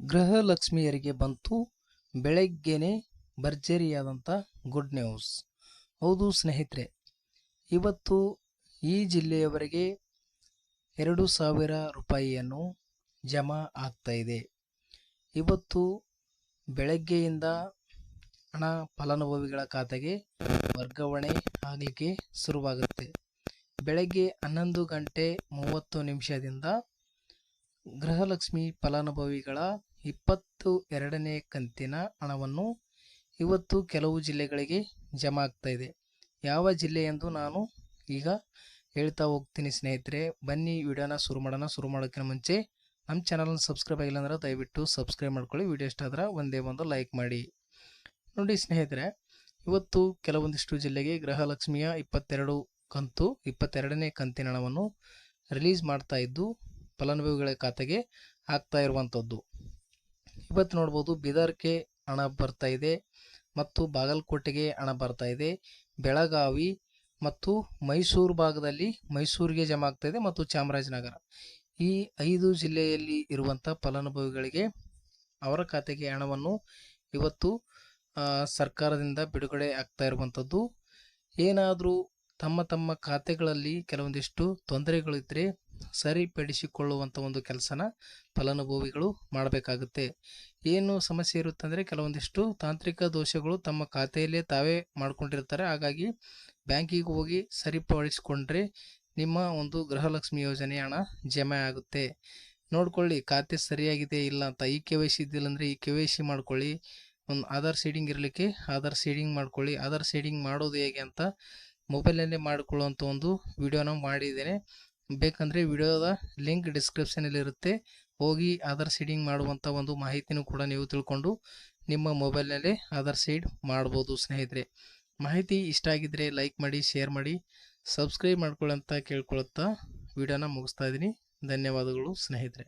ಗೃಹಲಕ್ಷ್ಮಿಯರಿಗೆ ಬಂತು ಬೆಳಗ್ಗೆನೇ ಭರ್ಜರಿಯಾದಂಥ good news ಹೌದು ಸ್ನೇಹಿತರೆ, ಇವತ್ತು ಈ ಜಿಲ್ಲೆಯವರೆಗೆ ಎರಡು ಸಾವಿರ ರೂಪಾಯಿಯನ್ನು ಜಮಾ ಆಗ್ತಾ ಇದೆ. ಇವತ್ತು ಬೆಳಗ್ಗೆಯಿಂದ ಹಣ ಫಲಾನುಭವಿಗಳ ಖಾತೆಗೆ ವರ್ಗಾವಣೆ ಆಗಲಿಕ್ಕೆ ಶುರುವಾಗುತ್ತೆ. ಬೆಳಗ್ಗೆ ಹನ್ನೊಂದು ಗಂಟೆ ಮೂವತ್ತು ನಿಮಿಷದಿಂದ ಗೃಹಲಕ್ಷ್ಮಿ ಫಲಾನುಭವಿಗಳ ಇಪ್ಪತ್ತು ಎರಡನೇ ಕಂತಿನ ಹಣವನ್ನು ಇವತ್ತು ಕೆಲವು ಜಿಲ್ಲೆಗಳಿಗೆ ಜಮಾ ಆಗ್ತಾ ಇದೆ. ಯಾವ ಜಿಲ್ಲೆ ಎಂದು ನಾನು ಈಗ ಹೇಳ್ತಾ ಹೋಗ್ತೀನಿ ಸ್ನೇಹಿತರೆ, ಬನ್ನಿ ವಿಡಿಯೋನ ಶುರು ಮಾಡೋಣ. ಶುರು ಮಾಡೋಕ್ಕಿಂತ ಮುಂಚೆ ನಮ್ಮ ಚಾನಲ್ನ ಸಬ್ಸ್ಕ್ರೈಬ್ ಆಗಿಲ್ಲ ಅಂದರೆ ದಯವಿಟ್ಟು ಸಬ್ಸ್ಕ್ರೈಬ್ ಮಾಡ್ಕೊಳ್ಳಿ. ವಿಡಿಯೋ ಇಷ್ಟ ಒಂದೇ ಒಂದು ಲೈಕ್ ಮಾಡಿ. ನೋಡಿ ಸ್ನೇಹಿತರೆ, ಇವತ್ತು ಕೆಲವೊಂದಿಷ್ಟು ಜಿಲ್ಲೆಗೆ ಗೃಹಲಕ್ಷ್ಮಿಯ ಇಪ್ಪತ್ತೆರಡು ಕಂತು, ಇಪ್ಪತ್ತೆರಡನೇ ಕಂತಿನ ಹಣವನ್ನು ರಿಲೀಸ್ ಮಾಡ್ತಾ ಇದ್ದು, ಫಲಾನುಭವಿಗಳ ಖಾತೆಗೆ ಹಾಕ್ತಾ ಇರುವಂಥದ್ದು. ಇವತ್ತು ನೋಡ್ಬೋದು, ಬೀದರ್ಗೆ ಹಣ ಬರ್ತಾ ಇದೆ ಮತ್ತು ಬಾಗಲಕೋಟೆಗೆ ಹಣ ಬರ್ತಾ ಇದೆ. ಬೆಳಗಾವಿ ಮತ್ತು ಮೈಸೂರು ಭಾಗದಲ್ಲಿ ಮೈಸೂರಿಗೆ ಜಮಾ ಆಗ್ತಾ ಇದೆ ಮತ್ತು ಚಾಮರಾಜನಗರ. ಈ ಐದು ಜಿಲ್ಲೆಯಲ್ಲಿ ಇರುವಂಥ ಫಲಾನುಭವಿಗಳಿಗೆ ಅವರ ಖಾತೆಗೆ ಹಣವನ್ನು ಇವತ್ತು ಸರ್ಕಾರದಿಂದ ಬಿಡುಗಡೆ ಆಗ್ತಾ ಇರುವಂಥದ್ದು. ಏನಾದರೂ ತಮ್ಮ ತಮ್ಮ ಖಾತೆಗಳಲ್ಲಿ ಕೆಲವೊಂದಿಷ್ಟು ತೊಂದರೆಗಳಿದ್ದರೆ ಸರಿಪಡಿಸಿಕೊಳ್ಳುವಂಥ ಒಂದು ಕೆಲಸನ ಫಲಾನುಭವಿಗಳು ಮಾಡಬೇಕಾಗುತ್ತೆ. ಏನು ಸಮಸ್ಯೆ ಇರುತ್ತೆ ಅಂದರೆ ಕೆಲವೊಂದಿಷ್ಟು ತಾಂತ್ರಿಕ ದೋಷಗಳು ತಮ್ಮ ಖಾತೆಯಲ್ಲೇ ತಾವೇ ಮಾಡಿಕೊಂಡಿರ್ತಾರೆ. ಹಾಗಾಗಿ ಬ್ಯಾಂಕಿಗೆ ಹೋಗಿ ಸರಿಪಡಿಸಿಕೊಂಡ್ರೆ ನಿಮ್ಮ ಒಂದು ಗೃಹಲಕ್ಷ್ಮಿ ಯೋಜನೆ ಹಣ ಜಮೆ ಆಗುತ್ತೆ. ನೋಡ್ಕೊಳ್ಳಿ, ಖಾತೆ ಸರಿಯಾಗಿದೆ ಇಲ್ಲ ಅಂತ, ಈ ಕೆ ವೈ ಸಿ ಇದ್ದಿಲ್ಲ ಅಂದರೆ ಈ ಕೆ ವೈ ಸಿ ಮಾಡ್ಕೊಳ್ಳಿ. ಒಂದು ಆಧಾರ್ ಸೀಡಿಂಗ್ ಇರಲಿಕ್ಕೆ ಆಧಾರ್ ಸೀಡಿಂಗ್ ಮಾಡ್ಕೊಳ್ಳಿ. ಆಧಾರ್ ಸೀಡಿಂಗ್ ಮಾಡೋದು ಹೇಗೆ ಅಂತ ಮೊಬೈಲಲ್ಲೇ ಮಾಡಿಕೊಳ್ಳುವಂಥ ಒಂದು ವಿಡಿಯೋನ ಮಾಡಿದ್ದೇನೆ. ಬೇಕಂದರೆ ವಿಡಿಯೋದ ಲಿಂಕ್ ಡಿಸ್ಕ್ರಿಪ್ಷನಲ್ಲಿರುತ್ತೆ ಹೋಗಿ ಆಧಾರ್ ಸೀಡಿಂಗ್ ಮಾಡುವಂಥ ಒಂದು ಮಾಹಿತಿನೂ ಕೂಡ ನೀವು ತಿಳ್ಕೊಂಡು ನಿಮ್ಮ ಮೊಬೈಲ್ನಲ್ಲೇ ಆಧಾರ್ ಸೀಡ್ ಮಾಡ್ಬೋದು ಸ್ನೇಹಿತರೆ. ಮಾಹಿತಿ ಇಷ್ಟ ಆಗಿದ್ದರೆ ಲೈಕ್ ಮಾಡಿ ಶೇರ್ ಮಾಡಿ ಸಬ್ಸ್ಕ್ರೈಬ್ ಮಾಡ್ಕೊಳ್ಳಿ ಅಂತ ವಿಡಿಯೋನ ಮುಗಿಸ್ತಾ ಇದ್ದೀನಿ. ಧನ್ಯವಾದಗಳು ಸ್ನೇಹಿತರೆ.